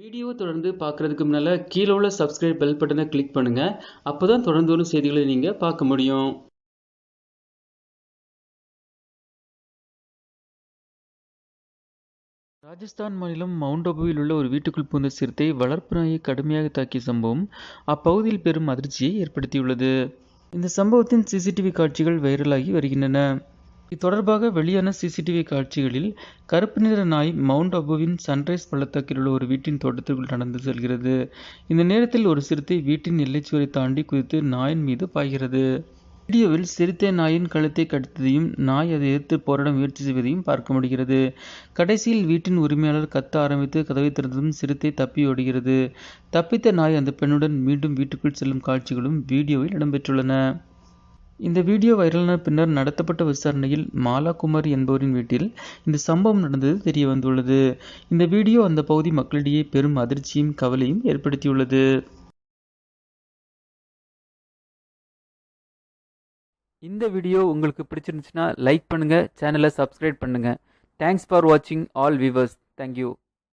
Video தொடர்ந்து பார்க்குறதுக்கு முன்னால் கீழே உள்ள சப்ஸ்கிரைப் பெல் பட்டனை கிளிக் பண்ணுங்கள் அப்போ தான் தொடர்ந்து வரும் செய்திகளை நீங்கள் பார்க்க முடியும். ராஜஸ்தான் மாநிலம் மவுண்ட் அபுவில் உள்ள ஒரு வீட்டுக்குள் புகுந்த சிறுத்தை வளர்ப்பு நாயை கடுமையாக தாக்கிய சம்பவம் அப்பகுதியில் பெரும் அதிர்ச்சியை ஏற்படுத்தியுள்ளது. இந்த சம்பவத்தின் சிசிடிவி காட்சிகள் வைரலாகி வருகின்றன. தொடர்பாக வெளியான சிசிடிவி காட்சிகளில் கருப்பு நிற நாய் மவுண்ட் அபுவின் சன்ரைஸ் பள்ளத்தாக்கில் உள்ள ஒரு வீட்டின் தோட்டத்திற்குள் நடந்து செல்கிறது. இந்த நேரத்தில் ஒரு சிறுத்தை வீட்டின் எல்லைச்சுவரை தாண்டி குதித்து நாயின் மீது பாய்கிறது. வீடியோவில் சிறுத்தை நாயின் கழுத்தை கடித்ததையும் நாய் அதை எதிர்த்து போராட முயற்சி செய்வதையும் பார்க்க முடிகிறது. கடைசியில் வீட்டின் உரிமையாளர் கத்த ஆரம்பித்து கதவை திறந்ததும் சிறுத்தை தப்பி ஓடுகிறது. தப்பித்த நாய் அந்த பெண்ணுடன் மீண்டும் வீட்டுக்குள் செல்லும் காட்சிகளும் வீடியோவில் இடம்பெற்றுள்ளன. இந்த வீடியோ வைரலான பின்னர் நடத்தப்பட்ட விசாரணையில் மாலா குமார் என்பவரின் வீட்டில் இந்த சம்பவம் நடந்தது தெரிய வந்துள்ளது. இந்த வீடியோ அந்த பகுதி மக்களிடையே பெரும் அதிர்ச்சியும் கவலையும் ஏற்படுத்தியுள்ளது. இந்த வீடியோ உங்களுக்கு பிடிச்சிருந்துச்சுன்னா லைக் பண்ணுங்கள் சேனலை சப்ஸ்கிரைப் பண்ணுங்கள் தேங்க்ஸ் ஃபார் வாட்சிங் ஆல் வியூவர்ஸ் தேங்க்யூ